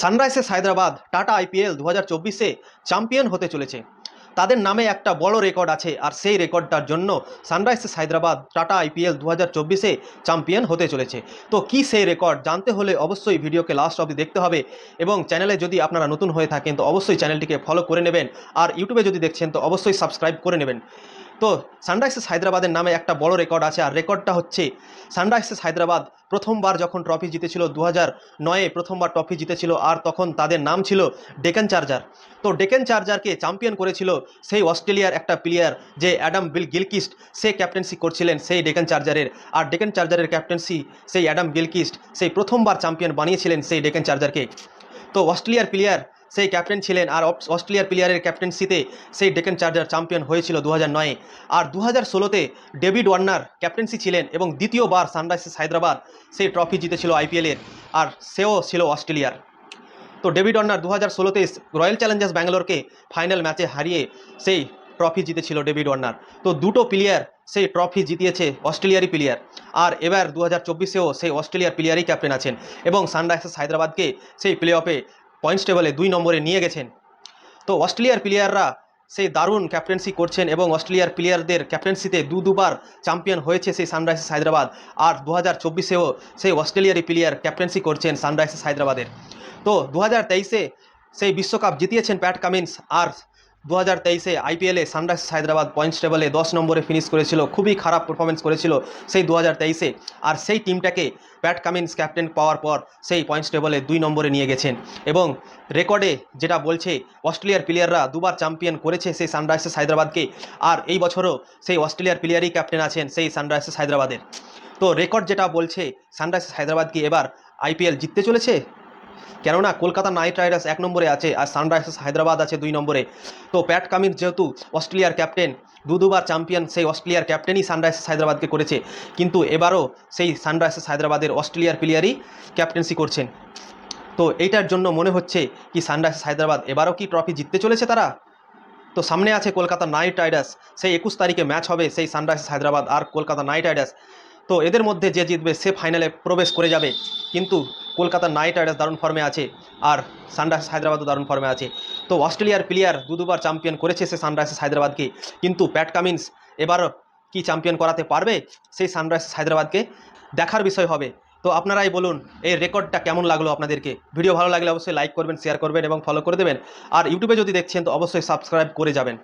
Sunrisers Hyderabad tata IPL দু হাজার চব্বিশে চ্যাম্পিয়ন হতে চলেছে। তাদের নামে একটা বড় রেকর্ড আছে আর সেই রেকর্ডটার জন্য সানরাইজার্স হায়দ্রাবাদ টাটা আইপিএল দু হাজার চব্বিশে চ্যাম্পিয়ন হতে চলেছে। তো কি সেই রেকর্ড জানতে হলে অবশ্যই ভিডিওকে লাস্ট অবধি দেখতে হবে এবং চ্যানেলে যদি আপনারা নতুন হয়ে থাকেন তো অবশ্যই চ্যানেলটিকে ফলো করে নেবেন আর ইউটিউবে যদি দেখছেন তো অবশ্যই সাবস্ক্রাইব করে নেবেন। তো সানরাইজার্স হায়দ্রাবাদের নামে একটা বড় রেকর্ড আছে, আর রেকর্ডটা হচ্ছে সানরাইজার্স হায়দ্রাবাদ প্রথমবার যখন ট্রফি জিতেছিল দু হাজার নয়ে প্রথমবার ট্রফি জিতেছিল, আর তখন তাদের নাম ছিল ডেকেন চার্জার। তো ডেকেন চার্জারকে চ্যাম্পিয়ন করেছিল সেই অস্ট্রেলিয়ার একটা প্লেয়ার যে অ্যাডাম বিল গিলকিস্ট, সে ক্যাপ্টেন্সি করছিলেন সেই ডেকেন চার্জারের। আর ডেকান চার্জারের ক্যাপ্টেন্সি সেই অ্যাডাম গিলকিস্ট সেই প্রথমবার চ্যাম্পিয়ন বানিয়েছিলেন সেই ডেকেন চার্জারকে। তো অস্ট্রেলিয়ার প্লেয়ার সেই ক্যাপ্টেন ছিলেন আর অস- অস্ট্রেলিয়ার প্লেয়ারের ক্যাপ্টেন্সিতে সেই ডেকেন চার্জার চ্যাম্পিয়ন হয়েছিল দু হাজার নয়ে। আর দু হাজার ষোলোতে ডেভিড ওয়ার্নার ক্যাপ্টেন্সি ছিলেন এবং দ্বিতীয়বার সানরাইজার্স হায়দ্রাবাদ সেই ট্রফি জিতেছিল আইপিএলের আর সেও ছিল অস্ট্রেলিয়ার। তো ডেভিড ওয়ার্নার দু হাজার ষোলোতে রয়্যাল চ্যালেঞ্জার্স ব্যাঙ্গালোরকে ফাইনাল ম্যাচে হারিয়ে সেই ট্রফি জিতেছিল ডেভিড ওয়ার্নার। তো দুটো প্লেয়ার সেই ট্রফি জিতিয়েছে অস্ট্রেলিয়ারই প্লেয়ার, আর এবার দু হাজার চব্বিশেও সেই অস্ট্রেলিয়ার প্লেয়ারই ক্যাপ্টেন আছেন এবং সানরাইজার্স হায়দ্রাবাদকে সেই প্লে অফে পয়েন্টস টেবলে দুই নম্বরে নিয়ে গেছেন। তো অস্ট্রেলিয়ার প্লেয়াররা সেই দারুণ ক্যাপ্টেন্সি করছেন এবং অস্ট্রেলিয়ার প্লেয়ারদের ক্যাপ্টেন্সিতে দু দুবার চ্যাম্পিয়ন হয়েছে সেই সানরাইজার্স হায়দ্রাবাদ। আর দু হাজার চব্বিশেও সেই অস্ট্রেলিয়ারই প্লেয়ার ক্যাপ্টেন্সি করছেন সানরাইজার্স হায়দ্রাবাদের। তো দু হাজার তেইশে সেই বিশ্বকাপ জিতিয়েছেন প্যাট কামিন্স আর দু হাজার তেইশে আইপিএলে সানরাইজার্স হায়দ্রাবাদ পয়েন্টস টেবলে দশ নম্বরে ফিনিশ করেছিল, খুবই খারাপ পারফরমেন্স করেছিল সেই দু হাজার তেইশে। আর সেই টিমটাকে প্যাট কামিন্স ক্যাপ্টেন পাওয়ার পর সেই পয়েন্টস টেবলে দুই নম্বরে নিয়ে গেছেন। এবং রেকর্ডে যেটা বলছে, অস্ট্রেলিয়ার প্লেয়াররা দুবার চ্যাম্পিয়ন করেছে সেই সানরাইজার্স হায়দ্রাবাদকে। আর এই বছরও সেই অস্ট্রেলিয়ার প্লেয়ারই ক্যাপ্টেন আছেন সেই সানরাইজার্স হায়দ্রাবাদের। তো রেকর্ড যেটা বলছে, সানরাইজার্স হায়দ্রাবাদ কি এবার আইপিএল জিততে চলেছে? কেননা কলকাতা নাইট রাইডার্স এক নম্বরে আছে আর সানরাইজার্স হায়দ্রাবাদ আছে দুই নম্বরে। তো প্যাট কামিন্স যেহেতু অস্ট্রেলিয়ার ক্যাপ্টেন দু দুবার চ্যাম্পিয়ন সেই অস্ট্রেলিয়ার ক্যাপ্টেনই সানরাইজার্স হায়দ্রাবাদকে করেছে। কিন্তু এবারও সেই সানরাইজার্স হায়দ্রাবাদের অস্ট্রেলিয়ার প্লেয়ারই ক্যাপ্টেন্সি করছেন। তো এইটার জন্য মনে হচ্ছে কি সানরাইজার্স হায়দ্রাবাদ এবারও কি ট্রফি জিততে চলেছে তারা? তো সামনে আছে কলকাতা নাইট রাইডার্স। সেই একুশ তারিখে ম্যাচ হবে সেই সানরাইজার্স হায়দ্রাবাদ আর কলকাতা নাইট রাইডার্স। তো এদের মধ্যে যে জিতবে সে ফাইনালে প্রবেশ করে যাবে। কিন্তু কলকাতা নাইট রাইডার্স দারুণ ফর্মে আছে আর সানরাইজার্স হায়দ্রাবাদও দারুণ ফর্মে আছে। তো অস্ট্রেলিয়ার প্লেয়ার দু দুবার চ্যাম্পিয়ন করেছে সে সানরাইজার্স হায়দ্রাবাদকে। কিন্তু প্যাট কামিন্স এবারও কি চ্যাম্পিয়ন করাতে পারবে সেই সানরাইজার্স হায়দ্রাবাদকে দেখার বিষয় হবে। তো আপনারাই বলুন, এই রেকর্ডটা কেমন লাগল আপনাদেরকে? ভিডিও ভালো লাগলে অবশ্যই লাইক করবেন শেয়ার করবেন এবং ফলো করে দেবেন। আর ইউটিউবে যদি দেখছেন তো অবশ্যই সাবস্ক্রাইব করে যাবেন।